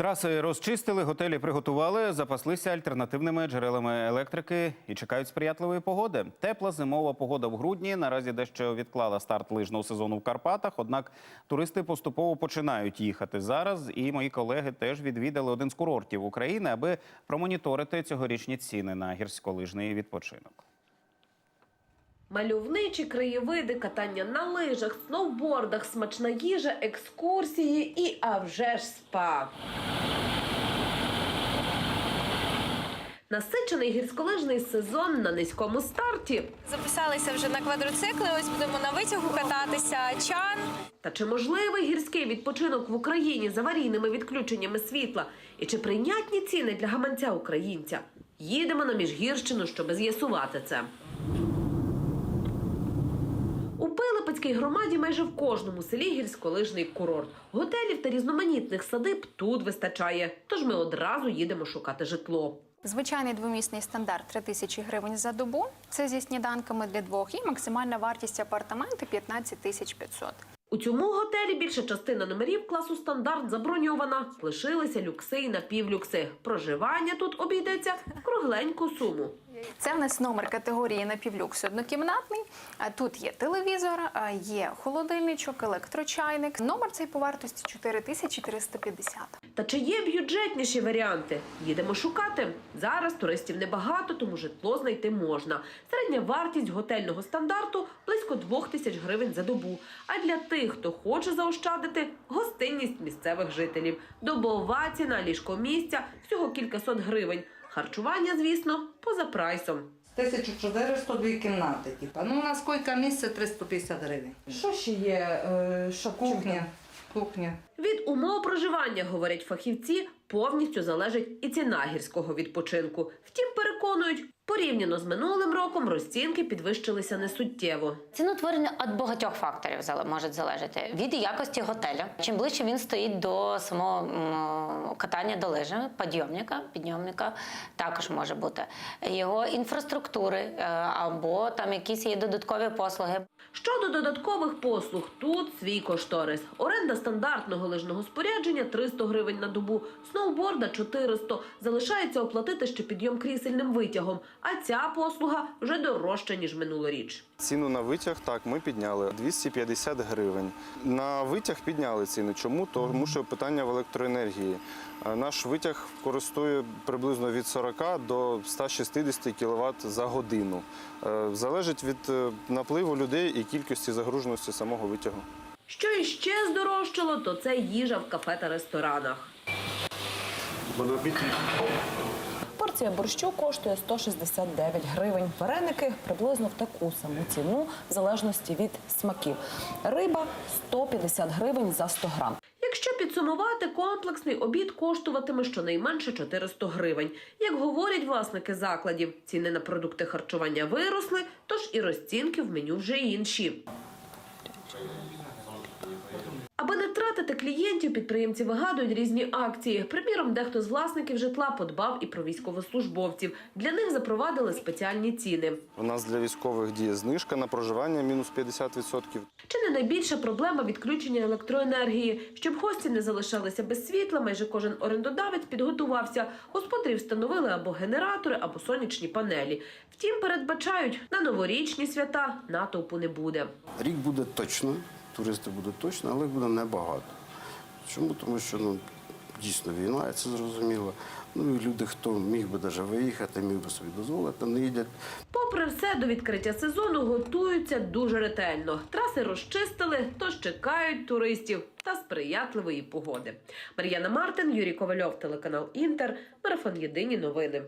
Траси розчистили, готелі приготували, запаслися альтернативними джерелами електрики і чекають сприятливої погоди. Тепла зимова погода в грудні наразі дещо відклала старт лижного сезону в Карпатах. Однак туристи поступово починають їхати зараз. І мої колеги теж відвідали один з курортів України, аби промоніторити цьогорічні ціни на гірськолижний відпочинок. Мальовничі краєвиди, катання на лижах, сноубордах, смачна їжа, екскурсії і а вже ж спа. Насичений гірськолижний сезон на низькому старті. Записалися вже на квадроцикли. Ось будемо на витягу кататися. Чан. Та чи можливий гірський відпочинок в Україні з аварійними відключеннями світла? І чи прийнятні ціни для гаманця українця? Їдемо на Міжгірщину, щоб з'ясувати це. У Пилипецькій громаді майже в кожному селі гірськолижний курорт. Готелів та різноманітних садиб тут вистачає. Тож ми одразу їдемо шукати житло. Звичайний двомісний стандарт 3 тисячі гривень за добу. Це зі сніданками для двох. І максимальна вартість апартаменту 15 тисяч 500. У цьому готелі більша частина номерів класу стандарт заброньована. Лишилися люкси і напівлюкси. Проживання тут обійдеться в кругленьку суму. Це в нас номер категорії напівлюкс однокімнатний. Тут є телевізор, є холодильничок, електрочайник. Номер цей по вартості 4350. Та чи є бюджетніші варіанти? Їдемо шукати. Зараз туристів небагато, тому житло знайти можна. Середня вартість готельного стандарту близько двох тисяч гривень за добу. А для тих, хто хоче заощадити, гостинність місцевих жителів. Добова ціна ліжкомістя всього кількасот гривень. Харчування, звісно, поза прайсом. 1400 дві кімнати, типа. Ну, у нас койка місце 350 гривень. Що ще є? е, Щоб Кухня. Кухня. Від умов проживання, говорять фахівці, повністю залежить і ціна гірського відпочинку. Втім, переконують, порівняно з минулим роком розцінки підвищилися несуттєво. Ціноутворення від багатьох факторів може залежати від якості готеля. Чим ближче він стоїть до самого катання до лижі, підйомника, підйомника також може бути його інфраструктури е, або там якісь є додаткові послуги. Щодо додаткових послуг, тут свій кошторис. Оренда стандартного лижного спорядження 300 гривень на добу, сноуборда 400. Залишається оплатити ще підйом крісельним витягом. А ця послуга вже дорожча, ніж минулоріч. Ціну на витяг так ми підняли 250 гривень. На витяг підняли ціну. Чому? Тому що питання в електроенергії. Е, Наш витяг користує приблизно від 40 до 160 кВт за годину. Е, Залежить від е, напливу людей і кількості загруженості самого витягу. Що іще здорожчало, то це їжа в кафе та ресторанах. Порція борщу коштує 169 гривень. Вареники приблизно в таку саму ціну, в залежності від смаків. Риба 150 гривень за 100 грам. Якщо підсумувати, комплексний обід коштуватиме щонайменше 400 гривень. Як говорять власники закладів, ціни на продукти харчування виросли, тож і розцінки в меню вже інші. Аби клієнтів, підприємці вигадують різні акції. Приміром, дехто з власників житла подбав і про військовослужбовців. Для них запровадили спеціальні ціни. У нас для військових діє знижка на проживання мінус 50%. Чи не найбільша проблема відключення електроенергії? Щоб гості не залишалися без світла, майже кожен орендодавець підготувався. Господарі встановили або генератори, або сонячні панелі. Втім, передбачають, на новорічні свята натовпу не буде. Рік буде точно, туристи будуть точно, але їх буде небагато. Чому? Тому що ну, дійсно війна, це зрозуміло. Ну і люди, хто міг би навіть виїхати, міг би собі дозволити, не їдять. Попри все, до відкриття сезону готуються дуже ретельно. Траси розчистили, тож чекають туристів та сприятливої погоди. Мар'яна Мартин, Юрій Ковальов, телеканал Інтер, марафон Єдині новини.